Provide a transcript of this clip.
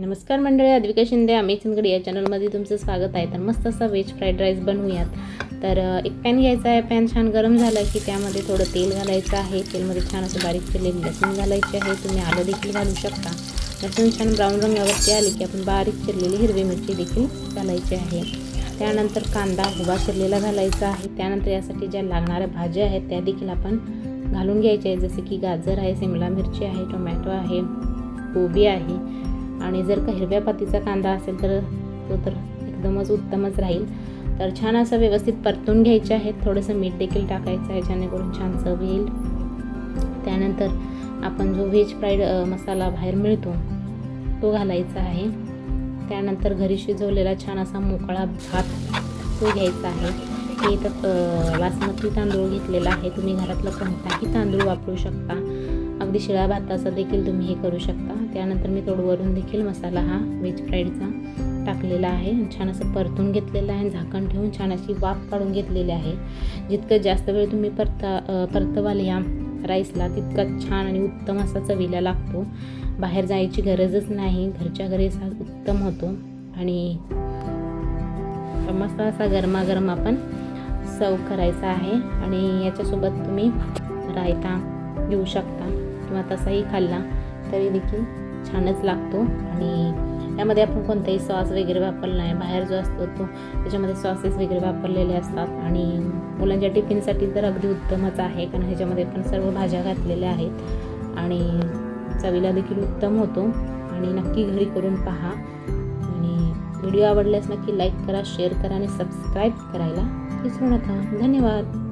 नमस्कार मंडळी अद्विका शिंदे आम्ही चंदगड या चॅनलमध्ये तुमचं स्वागत आहे. तर मस्त असा व्हेज फ्राईड राईस बनवूयात. तर एक पॅन घ्यायचा आहे. पॅन छान गरम झाला की त्यामध्ये थोडं तेल घालायचं आहे. तेलमध्ये छान असं बारीक चिरलेली लसूण घालायची आहे. तुम्ही आलं देखील घालू शकता. लसूण छान ब्राऊन रंगावरती आली की आपण बारीक चिरलेली हिरवी मिरची देखील घालायची आहे. त्यानंतर कांदा उभा चिरलेला घालायचा आहे. त्यानंतर यासाठी ज्या लागणाऱ्या भाज्या आहेत त्या देखील आपण घालून घ्यायच्या आहेत. जसे की गाजर आहे शिमला मिरची आहे टोमॅटो आहे कोबी आहे. आणि जर का हिरव्या पातीचा कांदा असेल तर तो तर एकदमच उत्तमच राहील. तर छान असं व्यवस्थित परतून घ्यायचे आहेत. थोडंसं मीठ देखील टाकायचं आहे जेणेकरून छान चव येईल त्यानंतर आपण जो व्हेज फ्राईड मसाला बाहेर मिळतो तो घालायचा आहे. त्यानंतर घरी शिजवलेला छान असा मोकळा भात तो घ्यायचा आहे. हे इथं बासमती तांदूळ घेतलेला आहे. तुम्ही घरातला कोणताही तांदूळ वापरू शकता. अगदी शिळा भाताचा देखील तुम्ही हे करू शकता. त्यानंतर मी थोडं वरून देखील मसाला हा व्हेज फ्राईडचा टाकलेला आहे. छान असं परतून घेतलेलं आहे. झाकण ठेवून छान अशी वाफ काढून घेतलेली आहे. जितकं जास्त वेळ तुम्ही परता परतवाल या राईसला तितका छान आणि उत्तम असा चवीला लागतो. बाहेर जायची गरजच नाही. घरच्या घरी असा उत्तम होतो. आणि मस्त असा गरमागरम आपण सर्व करायचा आहे. आणि याच्यासोबत तुम्ही रायता घेऊ शकता. किंवा तसाही खाल्ला तरी देखील छानच लागतो. आणि यामध्ये आपण कोणताही सॉस वगैरे वापरला नाही. बाहेर जो असतो तो त्याच्यामध्ये सॉसेस वगैरे वापरलेले असतात. आणि मुलांच्या टिफिनसाठी तर अगदी उत्तमच आहे कारण ह्याच्यामध्ये पण सर्व भाज्या घातलेल्या आहेत. आणि चवीला देखील उत्तम होतो. आणि नक्की घरी करून पहा. आणि व्हिडिओ आवडल्यास नक्की लाईक करा शेअर करा आणि सबस्क्राईब करायला विसरू नका. धन्यवाद.